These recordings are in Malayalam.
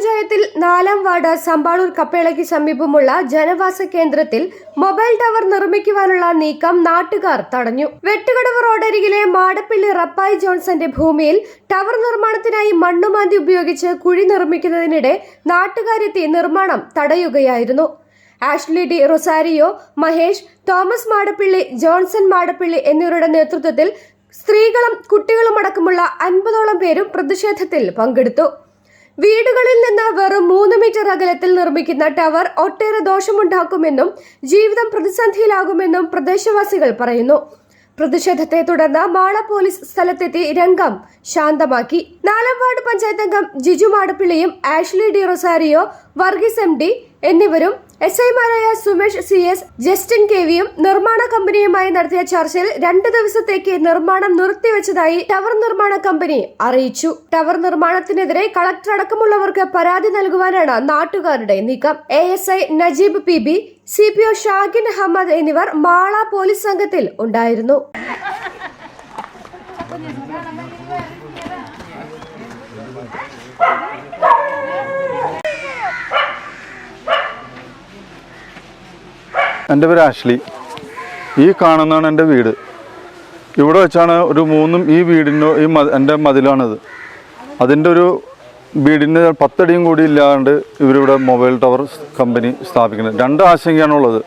പഞ്ചായത്തിൽ നാലാം വാർഡ് സമ്പാളൂർ കപ്പേളയ്ക്ക് സമീപമുള്ള ജനവാസ കേന്ദ്രത്തിൽ മൊബൈൽ ടവർ നിർമ്മിക്കുവാനുള്ള നീക്കം നാട്ടുകാർ തടഞ്ഞു. വെട്ടുകടവ് റോഡരികിലെ മാടപ്പിള്ളി റപ്പായി ജോൺസന്റെ ഭൂമിയിൽ ടവർ നിർമ്മാണത്തിനായി മണ്ണുമാന്തി ഉപയോഗിച്ച് കുഴി നിർമ്മിക്കുന്നതിനിടെ നാട്ടുകാരെത്തി നിർമ്മാണം തടയുകയായിരുന്നു. ആഷ്ലി ഡി റൊസാരിയോ മഹേഷ് തോമസ് മാടപ്പിള്ളി ജോൺസൺ മാടപ്പിള്ളി എന്നിവരുടെ നേതൃത്വത്തിൽ സ്ത്രീകളും കുട്ടികളും അടക്കമുള്ള അൻപതോളം പേരും പ്രതിഷേധത്തിൽ പങ്കെടുത്തു. വീടുകളിൽ നിന്ന് വെറും മൂന്ന് മീറ്റർ അകലത്തിൽ നിർമ്മിക്കുന്ന ടവർ ഒട്ടേറെ ദോഷമുണ്ടാക്കുമെന്നും ജീവിതം പ്രതിസന്ധിയിലാകുമെന്നും പ്രദേശവാസികൾ പറയുന്നു. പ്രതിഷേധത്തെ തുടർന്ന് മാള പോലീസ് സ്ഥലത്തെത്തി രംഗം ശാന്തമാക്കി. നാലാം വാർഡ് പഞ്ചായത്ത് അംഗം ജിജു മാടപ്പിള്ളിയും Ashley D Rosario Varghese M D എന്നിവരും എസ് ഐമാരായ Sumesh C S Justin K വിയും നിർമ്മാണ കമ്പനിയുമായി നടത്തിയ ചർച്ചയിൽ രണ്ട് ദിവസത്തേക്ക് നിർമ്മാണം നിർത്തിവെച്ചതായി ടവർ നിർമ്മാണ കമ്പനി അറിയിച്ചു. ടവർ നിർമ്മാണത്തിനെതിരെ കളക്ടർ അടക്കമുള്ളവർക്ക് പരാതി നൽകുവാനാണ് നാട്ടുകാരുടെ നീക്കം. A S I Najeeb P B C P O Shagin Ahmed എന്നിവർ മാള പോലീസ് സംഘത്തിൽ ഉണ്ടായിരുന്നു. എന്റെ പേര് ആഷ്ലി. ഈ കാണുന്നതാണ് എന്റെ വീട്. ഇവിടെ വെച്ചാണ് ഒരു മൂന്നും ഈ വീടിന്റെ ഈ എന്റെ മതിലാണിത്. അതിന്റെ ഒരു വീടിന് പത്തടിയും കൂടി ഇല്ലാണ്ട് ഇവരിവിടെ മൊബൈൽ ടവർ കമ്പനി സ്ഥാപിക്കുന്നത്. രണ്ട് ആശങ്കയാണുള്ളത്.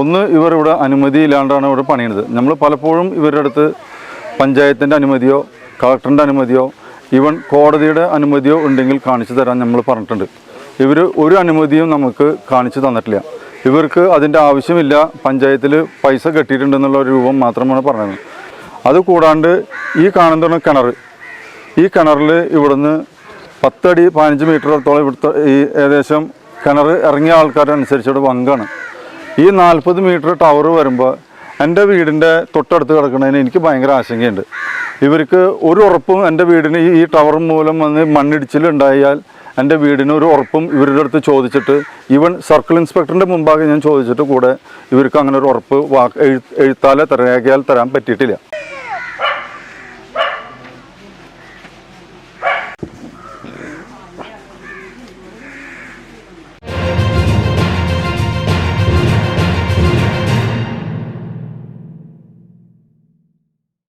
ഒന്ന് ഇവർ ഇവിടെ അനുമതി ഇല്ലാണ്ടാണ് ഇവിടെ പണിയുന്നത് നമ്മൾ പലപ്പോഴും ഇവരുടെ അടുത്ത് പഞ്ചായത്തിന്റെ അനുമതിയോ കളക്ടറിന്റെ അനുമതിയോ ഈവൻ കോടതിയുടെ അനുമതിയോ ഉണ്ടെങ്കിൽ കാണിച്ചു തരാൻ നമ്മൾ പറഞ്ഞിട്ടുണ്ട്. ഇവർ ഒരു അനുമതിയും നമുക്ക് കാണിച്ചു തന്നിട്ടില്ല. ഇവർക്ക് അതിന്റെ ആവശ്യമില്ല. പഞ്ചായത്തിൽ പൈസ കെട്ടിയിട്ടുണ്ടെന്നുള്ള ഒരു രൂപം മാത്രമാണ് പറഞ്ഞത്. അത് കൂടാണ്ട് ഈ കാണുന്ന കിണർ ഈ കിണറിൽ ഇവിടുന്ന് പത്തടി പതിനഞ്ച് മീറ്ററത്തോളം ഇവിടുത്തെ ഈ ഏകദേശം കിണർ ഇറങ്ങിയ ആൾക്കാരനുസരിച്ചുള്ള വങ്കാണ് ഈ നാൽപ്പത് മീറ്റർ ടവർ വരുമ്പോൾ എന്റെ വീടിന്റെ തൊട്ടടുത്ത് കിടക്കുന്നതിന് എനിക്ക് ഭയങ്കര ആശങ്കയുണ്ട്. ഇവർക്ക് ഒരു ഉറപ്പും എന്റെ വീടിന് ഈ ടവർ മൂലം വന്ന് മണ്ണിടിച്ചിലുണ്ടായാൽ എന്റെ വീടിന് ഒരു ഉറപ്പും ഇവരുടെ അടുത്ത് ചോദിച്ചിട്ട് ഈവൻ സർക്കിൾ ഇൻസ്പെക്ടറിന്റെ മുമ്പാകെ ഞാൻ ചോദിച്ചിട്ട് കൂടെ ഇവർക്ക് അങ്ങനെ ഒരു ഉറപ്പ് വാക്ക് എഴു എഴുത്താലെ തരാൻ പറ്റിയിട്ടില്ല.